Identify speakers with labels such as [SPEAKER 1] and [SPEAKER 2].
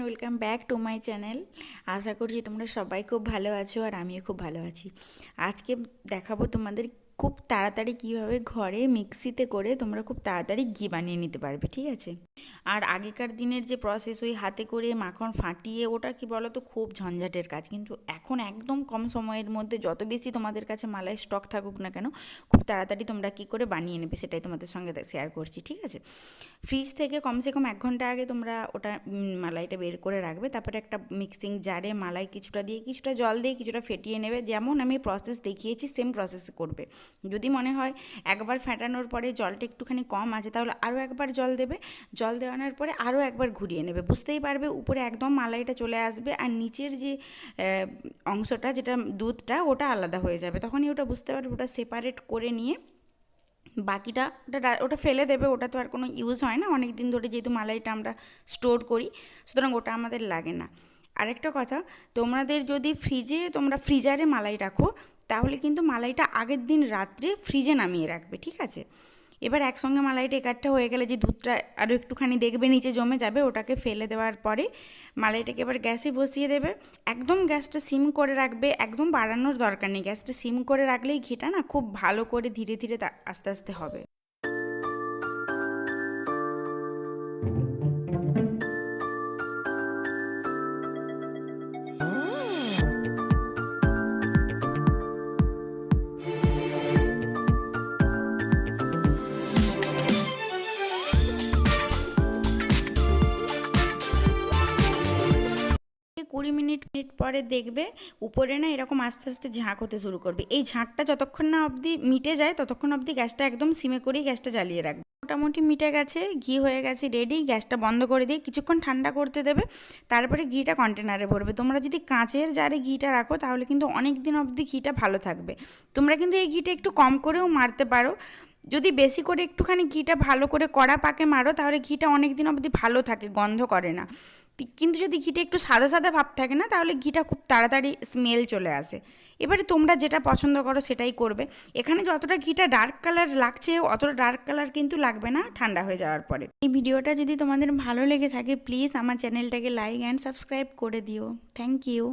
[SPEAKER 1] Welcome back to my channel আশা করছি তোমরা সবাই খুব ভালো আছো আর আমিও খুব ভালো আছি। আজকে দেখাবো তোমাদের খুব তাড়াতাড়ি কীভাবে ঘরে মিক্সিতে করে তোমরা খুব তাড়াতাড়ি ঘি বানিয়ে নিতে পারবে, ঠিক আছে? আর আগেকার দিনের যে প্রসেস ওই হাতে করে মাখন ফাটিয়ে, ওটা কি বলো তো খুব ঝঞ্ঝাটের কাজ। কিন্তু এখন একদম কম সময়ের মধ্যে যত বেশি তোমাদের কাছে মালাই স্টক থাকুক না কেন, খুব তাড়াতাড়ি তোমরা কি করে বানিয়ে নেবে সেটাই তোমাদের সঙ্গে শেয়ার করছি, ঠিক আছে? ফ্রিজ থেকে কমসে কম এক ঘণ্টা আগে তোমরা ওটা মালাইটা বের করে রাখবে। তারপরে একটা মিক্সিং জারে মালাই কিছুটা দিয়ে কিছুটা জল দিয়ে কিছুটা ফেটিয়ে নেবে। যেমন আমি প্রসেস দেখিয়েছি সেম প্রসেস করবে। যদি মনে হয় একবার ফেটানোর পরে জলটা একটুখানি কম আছে, তাহলে আরও একবার জল দেবে। জল দেওয়ানোর পরে আরও একবার ঘুরিয়ে নেবে। বুঝতেই পারবে উপরে একদম মালাইটা চলে আসবে আর নিচের যে অংশটা যেটা দুধটা, ওটা আলাদা হয়ে যাবে। তখনই ওটা বুঝতে পারবে, ওটা সেপারেট করে নিয়ে বাকিটা ওটা ওটা ফেলে দেবে। ওটা তো আর কোনো ইউজ হয় না। অনেক দিন ধরে যেহেতু মালাইটা আমরা স্টোর করি, সুতরাং ওটা আমাদের লাগে না। আরেকটা কথা, তোমাদের যদি ফ্রিজে তোমরা ফ্রিজারে মালাই রাখো, তাহলে কিন্তু মালাইটা আগের দিন রাত্রে ফ্রিজে নামিয়ে রাখবে, ঠিক আছে? এবার একসঙ্গে মালাইটা একাঠটা হয়ে গেলে যে দুধটা আরও একটুখানি দেখবে, নিচে জমে যাবে, ওটাকে ফেলে দেওয়ার পরে মালাইটাকে এবার গ্যাসে বসিয়ে দেবে। একদম গ্যাসটা সিম করে রাখবে, একদম বাড়ানোর দরকার নেই। গ্যাসটা সিম করে রাখলেই ঘিটা না খুব ভালো করে ধীরে ধীরে আস্তে আস্তে হবে। কুড়ি মিনিট মিনিট পরে দেখবে উপরে না এরকম আস্তে আস্তে ঝাঁক হতে শুরু করবে। এই ঝাঁকটা যতক্ষণ না অবধি মিটে যায়, ততক্ষণ অবধি গ্যাসটা একদম সিমে করেই গ্যাসটা জ্বালিয়ে রাখবে। মোটামুটি মিটে গেছে, ঘি হয়ে গেছে রেডি গ্যাসটা বন্ধ করে দিয়ে কিছুক্ষণ ঠান্ডা করতে দেবে, তারপরে ঘিটা কন্টেনারে ভরবে। তোমরা যদি কাঁচের জারে ঘিটা রাখো, তাহলে কিন্তু অনেক দিন অবধি ঘিটা ভালো থাকবে। তোমরা কিন্তু এই ঘিটা একটু কম করেও মারতে পারো। যদি বেশি করে একটুখানি ঘিটা ভালো করে কড়া পাকে মারো, তাহলে ঘিটা অনেক দিন অবধি ভালো থাকে, গন্ধ করে না। কিন্তু যদি ঘিটা একটু সাদা সাদা ভাব থাকে না, তাহলে ঘিটা খুব তাড়াতাড়ি স্মেল চলে আসে। এবারে তোমরা যেটা পছন্দ করো সেটাই করবে। এখানে যতটা ঘিটা ডার্ক কালার লাগছে, অতটা ডার্ক কালার কিন্তু লাগবে না, ঠান্ডা হয়ে যাওয়ার পরে। এই ভিডিওটা যদি তোমাদের ভালো লেগে থাকে প্লিজ আমার চ্যানেলটাকে লাইক অ্যান্ড সাবস্ক্রাইব করে দিও। Thank you